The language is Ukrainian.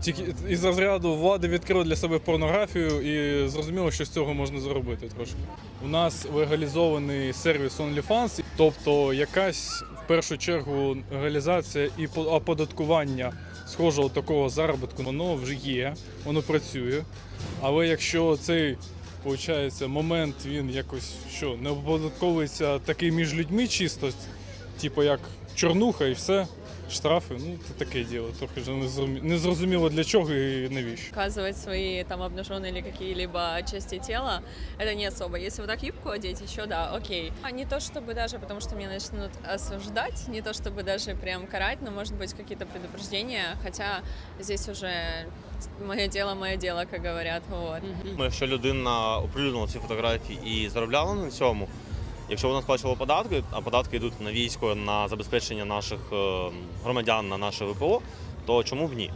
тільки із розряду влади відкрили для себе порнографію і зрозуміло, що з цього можна заробити трошки. У нас легалізований сервіс OnlyFans, тобто якась в першу чергу легалізація і по- оподаткування схожого такого заробітку, воно вже є, воно працює. Але якщо цей Получається, момент він якось що не оподатковується такий між людьми чисто, типу як чорнуха і все, штрафи. Ну, це таке діло. Трохи вже не зрозумі- не зрозуміло для чого і навіщо. Показывать свои там обнаженные или какие-либо части тела, это не особо. Если вот так юбку одеть, еще да, окей. А не то чтобы даже, потому что меня начнут осуждать, не то чтобы даже прям карать, но может быть какие-то предупреждения, хотя здесь уже мое дело, мое дело, как говорят, вот. Якщо людина оприлюднила ці фотографії і заробляла на цьому, якщо вона сплачувала податки, а податки йдуть на військо, на забезпечення наших е, громадян, на наше ВПО, то чому б ні?